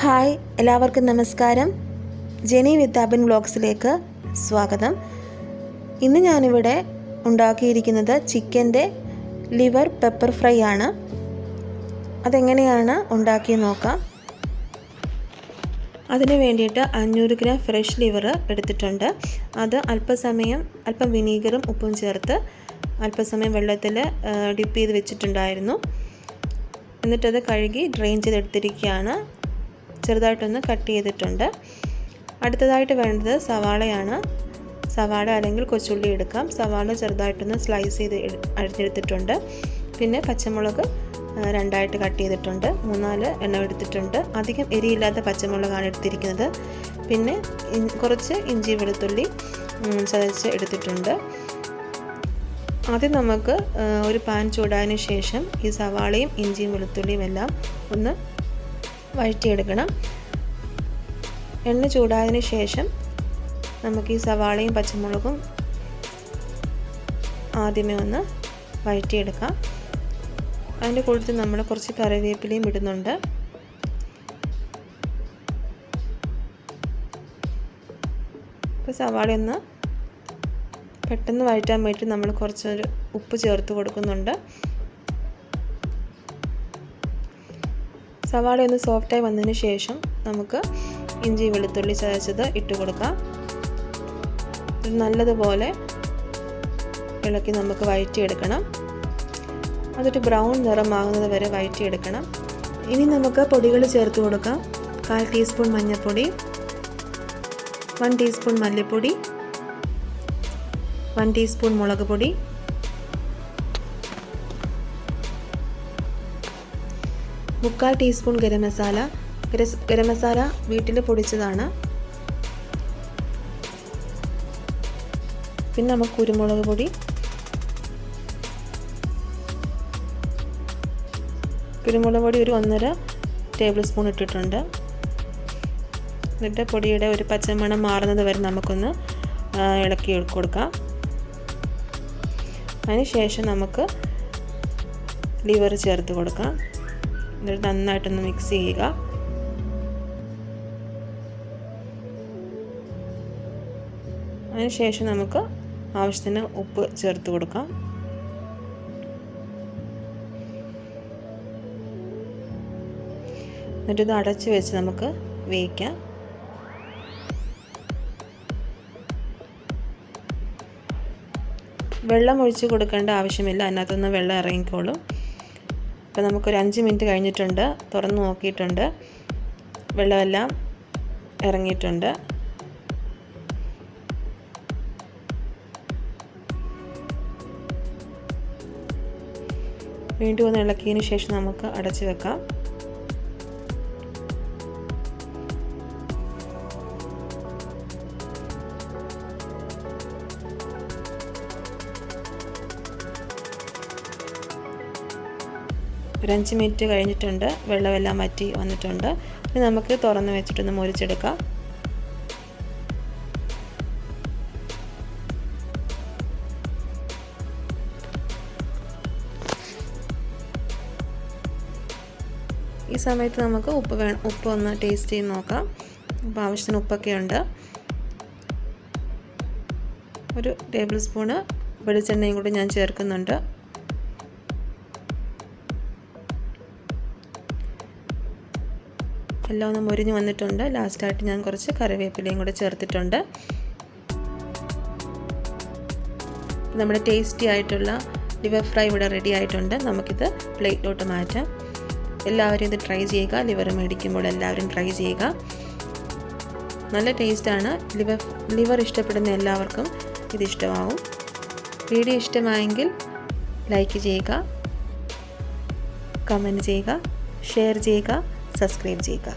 Hi എല്ലാവർക്കും നമസ്കാരം. ജെനി വിത്താബൻ വ്ളോഗ്സിലേക്ക് സ്വാഗതം. ഇന്ന് ഞാനിവിടെ ഉണ്ടാക്കിയിരിക്കുന്നത് ചിക്കന്റെ ലിവർ പെപ്പർ ഫ്രൈ ആണ്. അതെങ്ങനെയാണ് ഉണ്ടാക്കി നോക്കാം. അതിന് വേണ്ടിയിട്ട് അഞ്ഞൂറ് ഗ്രാം ഫ്രഷ് ലിവർ എടുത്തിട്ടുണ്ട്. അത് അല്പസമയം അല്പം വിനീഗറും ഉപ്പും ചേർത്ത് അല്പസമയം വെള്ളത്തിൽ ഡിപ്പ് ചെയ്ത് വെച്ചിട്ടുണ്ടായിരുന്നു. എന്നിട്ടത് കഴുകി ഡ്രെയിൻ ചെയ്തെടുത്തിരിക്കുകയാണ്. ചെറുതായിട്ടൊന്ന് കട്ട് ചെയ്തിട്ടുണ്ട്. അടുത്തതായിട്ട് വേണ്ടത് സവാളയാണ്. സവാള അല്ലെങ്കിൽ കൊച്ചുള്ളി എടുക്കാം. സവാള ചെറുതായിട്ടൊന്ന് സ്ലൈസ് ചെയ്ത് അരിഞ്ഞെടുത്തിട്ടുണ്ട്. പിന്നെ പച്ചമുളക് രണ്ടായിട്ട് കട്ട് ചെയ്തിട്ടുണ്ട്. മൂന്നാൽ എണ്ണം എടുത്തിട്ടുണ്ട്. അധികം എരിയില്ലാത്ത പച്ചമുളകാണ് എടുത്തിരിക്കുന്നത്. പിന്നെ കുറച്ച് ഇഞ്ചി വെളുത്തുള്ളി ചതച്ച് എടുത്തിട്ടുണ്ട്. ആദ്യം നമുക്ക് ഒരു പാൻ ചൂടായതിനു ശേഷം ഈ സവാളയും ഇഞ്ചിയും വെളുത്തുള്ളിയും എല്ലാം ഒന്ന് വഴറ്റിയെടുക്കണം. എണ്ണ ചൂടായതിന് ശേഷം നമുക്ക് ഈ സവാളയും പച്ചമുളകും ആദ്യമേ ഒന്ന് വഴറ്റിയെടുക്കാം. അതിന്റെ കൂട്ടത്തിൽ നമ്മൾ കുറച്ച് കറിവേപ്പിലയും ഇടുന്നുണ്ട്. ഇപ്പോൾ സവാള ഒന്ന് പെട്ടെന്ന് വഴറ്റാൻ വേണ്ടി നമ്മൾ കുറച്ചൊരു ഉപ്പ് ചേർത്ത് കൊടുക്കുന്നുണ്ട്. സവാള ഒന്ന് സോഫ്റ്റായി വന്നതിന് ശേഷം നമുക്ക് ഇഞ്ചി വെളുത്തുള്ളി ചതച്ചത് ഇട്ട് കൊടുക്കാം. നല്ലതുപോലെ ഇളക്കി നമുക്ക് വഴറ്റിയെടുക്കണം. അതൊരു ബ്രൗൺ നിറമാകുന്നത് വരെ വഴറ്റിയെടുക്കണം. ഇനി നമുക്ക് പൊടികൾ ചേർത്ത് കൊടുക്കാം. കാൽ ടീസ്പൂൺ മഞ്ഞൾപ്പൊടി വൺ ടീസ്പൂൺ മല്ലിപ്പൊടി വൺ ടീസ്പൂൺ മുളക് പൊടി മുക്കാൽ ടീസ്പൂൺ ഗരം മസാല ഗരം മസാല വീട്ടിൽ പൊടിച്ചതാണ്. പിന്നെ നമുക്ക് കുരുമുളക് പൊടി. കുരുമുളക് പൊടി ഒരു ഒന്നര ടേബിൾ സ്പൂൺ ഇട്ടിട്ടുണ്ട്. എന്നിട്ട് പൊടിയുടെ ഒരു പച്ചമണം മാറുന്നത് വരെ നമുക്കൊന്ന് ഇളക്കി കൊടുക്കാം. അതിനുശേഷം നമുക്ക് ലിവർ ചേർത്ത് കൊടുക്കാം. എന്നിട്ട് നന്നായിട്ടൊന്ന് മിക്സ് ചെയ്യുക. അതിനുശേഷം നമുക്ക് ആവശ്യത്തിന് ഉപ്പ് ചേർത്ത് കൊടുക്കാം. എന്നിട്ട് ഇത് അടച്ച് വെച്ച് നമുക്ക് വേവിക്കാം. വെള്ളം ഒഴിച്ച് കൊടുക്കേണ്ട ആവശ്യമില്ല. അതിനകത്തുനിന്ന് വെള്ളം ഇറങ്ങിക്കോളും. അപ്പോൾ നമുക്കൊരു അഞ്ച് മിനിറ്റ് കഴിഞ്ഞിട്ടുണ്ട്. തുറന്ന് നോക്കിയിട്ടുണ്ട്. വെള്ളമെല്ലാം ഇറങ്ങിയിട്ടുണ്ട്. വീണ്ടും ഒന്ന് ഇളക്കിയതിന് ശേഷം നമുക്ക് അടച്ചു വെക്കാം. ഒരു അഞ്ച് മിനിറ്റ് കഴിഞ്ഞിട്ടുണ്ട്. വെള്ളമെല്ലാം വറ്റി വന്നിട്ടുണ്ട്. ഇനി നമുക്ക് തുറന്ന് വെച്ചിട്ടൊന്ന് മുരിച്ചെടുക്കാം ഈ സമയത്ത് നമുക്ക് ഉപ്പ് വേണം ഉപ്പ് ഒന്ന് ടേസ്റ്റ് ചെയ്ത് നോക്കാം. അപ്പോൾ ആവശ്യത്തിന് ഉപ്പൊക്കെ ഉണ്ട്. ഒരു ടേബിൾ സ്പൂണ് വെളിച്ചെണ്ണയും കൂടി ഞാൻ ചേർക്കുന്നുണ്ട്. എല്ലാം ഒന്ന് മുരിഞ്ഞ് വന്നിട്ടുണ്ട്. ലാസ്റ്റായിട്ട് ഞാൻ കുറച്ച് കറിവേപ്പിലയും കൂടെ ചേർത്തിട്ടുണ്ട്. നമ്മുടെ ടേസ്റ്റി ആയിട്ടുള്ള ലിവർ ഫ്രൈ ഇവിടെ റെഡി ആയിട്ടുണ്ട്. നമുക്കിത് പ്ലേറ്റിലോട്ട് മാറ്റാം. എല്ലാവരും ഇത് ട്രൈ ചെയ്യുക. ലിവർ മേടിക്കുമ്പോൾ എല്ലാവരും ട്രൈ ചെയ്യുക. നല്ല ടേസ്റ്റാണ് ലിവർ ലിവർ ഇഷ്ടപ്പെടുന്ന എല്ലാവർക്കും ഇത് വീഡിയോ ഇഷ്ടമായെങ്കിൽ ലൈക്ക് ചെയ്യുക. കമന്റ് ചെയ്യുക. ഷെയർ ചെയ്യുക. സബ്സ്ക്രൈബ് ചെയ്യുക.